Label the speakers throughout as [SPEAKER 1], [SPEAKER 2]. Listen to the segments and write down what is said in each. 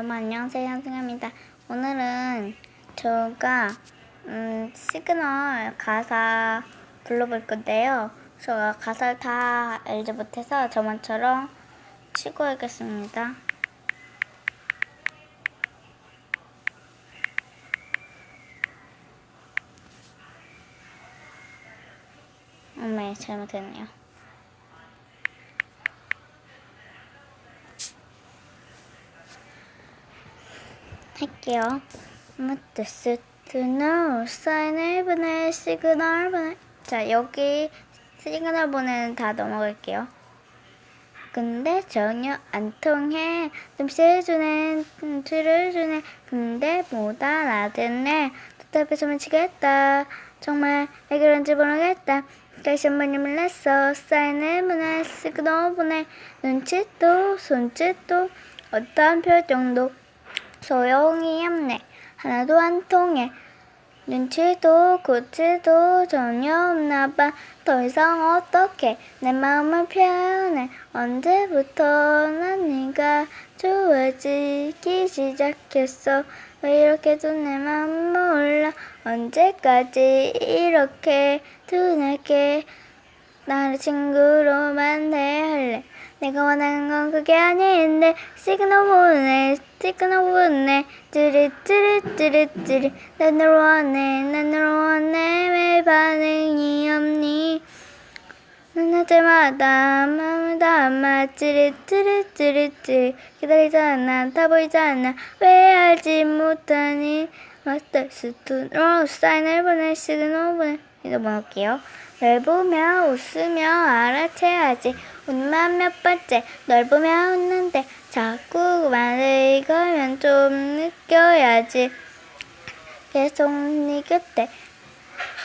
[SPEAKER 1] 여러분 안녕하세요 승아입니다. 오늘은 제가 음, 시그널 가사 불러볼 건데요. 제가 가사를 다 알지 못해서 저만처럼 치고 하겠습니다. 어메 잘못했네요. 할게요. 무트 스트노 사인을 보내 시그널 보내 자 여기 시그널 보내는 다 넘어갈게요. 근데 전혀 안 통해. 눈빛을 주네 눈치를 주네. 근데 못 알아듣네. 답답해서 미치겠다. 정말 왜 그런지 모르겠다. 다시 한번 힘을 냈어 사인을 보내 시그널 보내. 눈짓도 손짓도 어떠한 표정도 소용이 없네. 하나도 안 통해. 눈치도 고치도 전혀 없나 봐. 더 이상 어떻게 내 마음을 표현해. 언제부터 난 네가 좋아지기 시작했어. 왜 이렇게도 내 마음 몰라. 언제까지 이렇게 둔하게 나를 친구로만 대할래. 내가 원하는 건 그게 아닌데. 시그널 보내 시그널 보내 찌릿 찌릿 찌릿 찌릿. 난널 원해 난널 원해. 왜 반응이 없니? 눈할 때마다 마음을 담아 찌릿 찌릿 찌릿 찌릿. 기다리잖아 다 보이잖아. 왜 알지 못하니? 어떨 수도 로 사인을 보내 시그널 보내 널 보며 웃으며 알아채야지. 웃만 몇 번째? 널 보며 웃는데 자꾸 말을 걸면 좀 느껴야지. 계속 네 곁에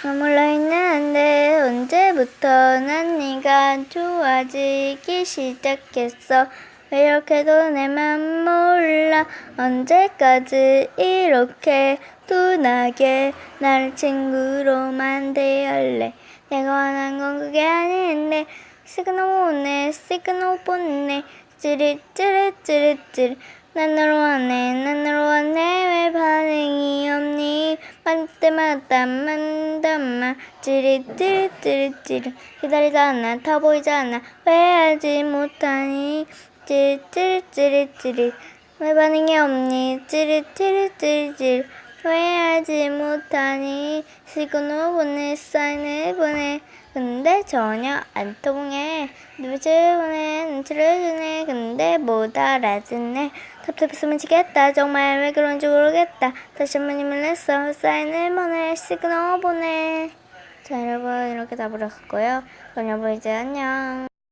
[SPEAKER 1] 머물러 있는데 언제부터 난 네가 좋아지기 시작했어 왜 이렇게도 내맘 몰라? 언제까지 이렇게 둔하게 나를 친구로만 대할래? 내가 원한 건 그게 아닌데. 시그널 오네 시그널 보내 찌릿 찌릿 찌릿 찌릿. 난 너를 원해 난 너를 원해. 왜 반응이 없니? 말 때마다 만담마 찌릿 찌릿 찌릿 찌릿. 기다리잖아 다 보이잖아. 왜 알지 못하니 찌릿 찌릿 찌릿 찌릿. 왜 반응이 없니? 찌릿 찌릿 찌릿 찌릿 왜 알지 못하니. 시그널 보내 사인을 보내. 근데 전혀 안 통해. 눈치를 보내 눈치를 주네. 근데 못 알아듣네. 답답해서 미치겠다. 정말 왜 그런지 모르겠다. 다시 한번 힘을 냈어 사인을 보내 시그널 보내. 자 여러분 이렇게 다 불렀고요. 그럼 여러분 이제 안녕